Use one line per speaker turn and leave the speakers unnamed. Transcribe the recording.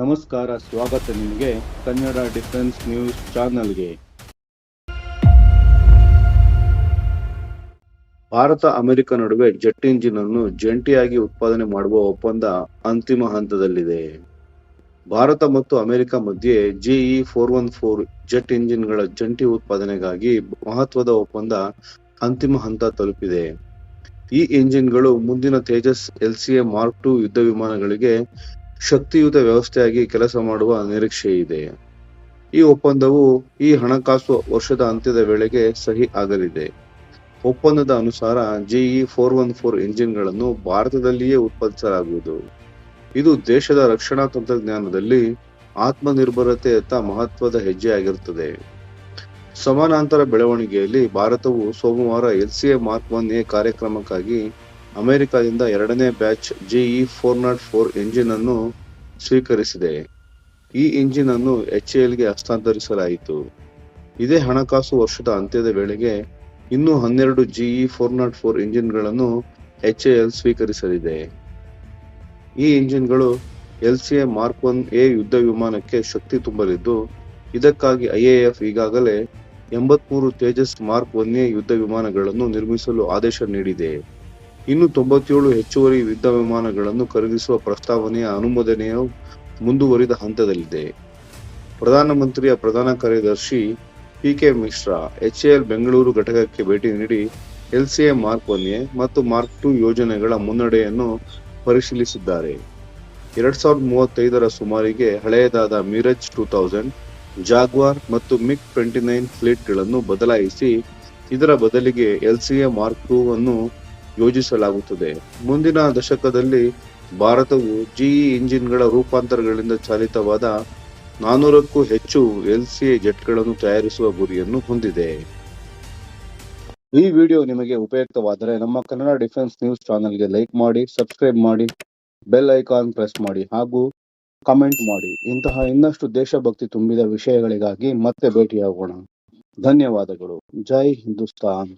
ನಮಸ್ಕಾರ, ಸ್ವಾಗತ ನಿಮಗೆ ಕನ್ನಡ ಡಿಫೆನ್ಸ್ ನ್ಯೂಸ್ ಚಾನಲ್ಗೆ. ಭಾರತ, ಅಮೆರಿಕ ನಡುವೆ ಜೆಟ್ ಇಂಜಿನ್ ಅನ್ನು ಜಂಟಿಯಾಗಿ ಉತ್ಪಾದನೆ ಮಾಡುವ ಒಪ್ಪಂದ ಅಂತಿಮ ಹಂತದಲ್ಲಿದೆ. ಭಾರತ ಮತ್ತು ಅಮೆರಿಕ ಮಧ್ಯೆ GE four one four jet ಇಂಜಿನ್ಗಳ ಜಂಟಿ ಉತ್ಪಾದನೆಗಾಗಿ ಮಹತ್ವದ ಒಪ್ಪಂದ ಅಂತಿಮ ಹಂತ ತಲುಪಿದೆ. ಈ ಇಂಜಿನ್ಗಳು ಮುಂದಿನ ತೇಜಸ್ ಎಲ್ಸಿಎ ಮಾರ್ಕ್ ಟು ಯುದ್ಧ ವಿಮಾನಗಳಿಗೆ ಶಕ್ತಿಯುತ ವ್ಯವಸ್ಥೆಯಾಗಿ ಕೆಲಸ ಮಾಡುವ ನಿರೀಕ್ಷೆ ಇದೆ. ಈ ಒಪ್ಪಂದವು ಈ ಹಣಕಾಸು ವರ್ಷದ ಅಂತ್ಯದ ವೇಳೆಗೆ ಸಹಿ ಆಗಲಿದೆ. ಒಪ್ಪಂದದ ಅನುಸಾರ ಜಿಇ ಫೋರ್ ಒನ್ ಫೋರ್ ಇಂಜಿನ್ಗಳನ್ನು ಭಾರತದಲ್ಲಿಯೇ ಉತ್ಪಾದಿಸಲಾಗುವುದು. ಇದು ದೇಶದ ರಕ್ಷಣಾ ತಂತ್ರಜ್ಞಾನದಲ್ಲಿ ಆತ್ಮನಿರ್ಭರತೆಯತ್ತ ಮಹತ್ವದ ಹೆಜ್ಜೆಯಾಗಿರುತ್ತದೆ. ಸಮಾನಾಂತರ ಬೆಳವಣಿಗೆಯಲ್ಲಿ ಭಾರತವು ಸೋಮವಾರ ಎಲ್ಸಿಎ ಮಾರ್ಕ್ ಒನ್ ಎ ಕಾರ್ಯಕ್ರಮಕ್ಕಾಗಿ ಅಮೆರಿಕದಿಂದ ಎರಡನೇ batch GE four naught four engine ಅನ್ನು ಸ್ವೀಕರಿಸಿದೆ. ಈ ಇಂಜಿನ್ ಅನ್ನು ಎಚ್ ಎಲ್ಗೆ ಹಸ್ತಾಂತರಿಸಲಾಯಿತು. ಇದೇ ಹಣಕಾಸು ವರ್ಷದ ಅಂತ್ಯದ ವೇಳೆಗೆ ಇನ್ನೂ ಹನ್ನೆರಡು ಜಿಇ ಫೋರ್ ನಾಟ್ ಫೋರ್ ಇಂಜಿನ್ಗಳನ್ನು ಎಚ್ಎಎಲ್ ಸ್ವೀಕರಿಸಲಿದೆ. ಈ ಇಂಜಿನ್ಗಳು ಎ ಮಾರ್ಕ್ ಒನ್ ಎ ಯುದ್ಧ ವಿಮಾನಕ್ಕೆ ಶಕ್ತಿ ತುಂಬಲಿದ್ದು, ಇದಕ್ಕಾಗಿ ಐಎಎಫ್ ಈಗಾಗಲೇ ಎಂಬತ್ಮೂರು ತೇಜಸ್ ಮಾರ್ಕ್ ಒನ್ ಎ ಯುದ್ಧ ವಿಮಾನಗಳನ್ನು ನಿರ್ಮಿಸಲು ಆದೇಶ ನೀಡಿದೆ. ಇನ್ನು ತೊಂಬತ್ತೇಳು ಹೆಚ್ಚುವರಿ ಯುದ್ಧ ವಿಮಾನಗಳನ್ನು ಖರೀದಿಸುವ ಪ್ರಸ್ತಾವನೆಯ ಅನುಮೋದನೆಯು ಮುಂದುವರಿದ ಹಂತದಲ್ಲಿದೆ. ಪ್ರಧಾನಮಂತ್ರಿಯ ಪ್ರಧಾನ ಕಾರ್ಯದರ್ಶಿ P K Mishra HAL Bengaluru ಘಟಕಕ್ಕೆ ಭೇಟಿ ನೀಡಿ ಎಲ್ಸಿಎ ಮಾರ್ಕ್ ಒನ್ ಎ ಮತ್ತು ಮಾರ್ಕ್ ಟು ಯೋಜನೆಗಳ ಮುನ್ನಡೆಯನ್ನು ಪರಿಶೀಲಿಸಿದ್ದಾರೆ. ಎರಡ್ ಸಾವಿರದ ಮೂವತ್ತೈದರ ಸುಮಾರಿಗೆ ಹಳೆಯದಾದ ಮಿರಜ್ ಟೂ ತೌಸಂಡ್, ಜಾಗ್ವಾರ್ ಮತ್ತು ಮಿಗ್ ಟ್ವೆಂಟಿ ನೈನ್ ಫ್ಲೀಟ್ಗಳನ್ನು ಬದಲಾಯಿಸಿ ಇದರ ಬದಲಿಗೆ ಎಲ್ಸಿಎ ಮಾರ್ಕ್ ಟೂ ಅನ್ನು ಯೋಜಿಸಲಾಗುತ್ತದೆ. ಮುಂದಿನ ದಶಕದಲ್ಲಿ ಭಾರತವು ಜಿಇ ಇಂಜಿನ್ಗಳ ರೂಪಾಂತರಗಳಿಂದ ಚಾಲಿತವಾದ ನಾನೂರಕ್ಕೂ ಹೆಚ್ಚು ಎಲ್ಸಿಎ ಜೆಟ್ಗಳನ್ನು ತಯಾರಿಸುವ ಗುರಿಯನ್ನು ಹೊಂದಿದೆ. ಈ ವಿಡಿಯೋ ನಿಮಗೆ ಉಪಯುಕ್ತವಾದರೆ ನಮ್ಮ ಕನ್ನಡ ಡಿಫೆನ್ಸ್ ನ್ಯೂಸ್ ಚಾನೆಲ್ಗೆ ಲೈಕ್ ಮಾಡಿ, ಸಬ್ಸ್ಕ್ರೈಬ್ ಮಾಡಿ, ಬೆಲ್ ಐಕಾನ್ ಪ್ರೆಸ್ ಮಾಡಿ ಹಾಗೂ ಕಮೆಂಟ್ ಮಾಡಿ. ಇಂತಹ ಇನ್ನಷ್ಟು ದೇಶಭಕ್ತಿ ತುಂಬಿದ ವಿಷಯಗಳಿಗಾಗಿ ಮತ್ತೆ ಭೇಟಿಯಾಗೋಣ. ಧನ್ಯವಾದಗಳು. ಜೈ ಹಿಂದೂಸ್ತಾನ್.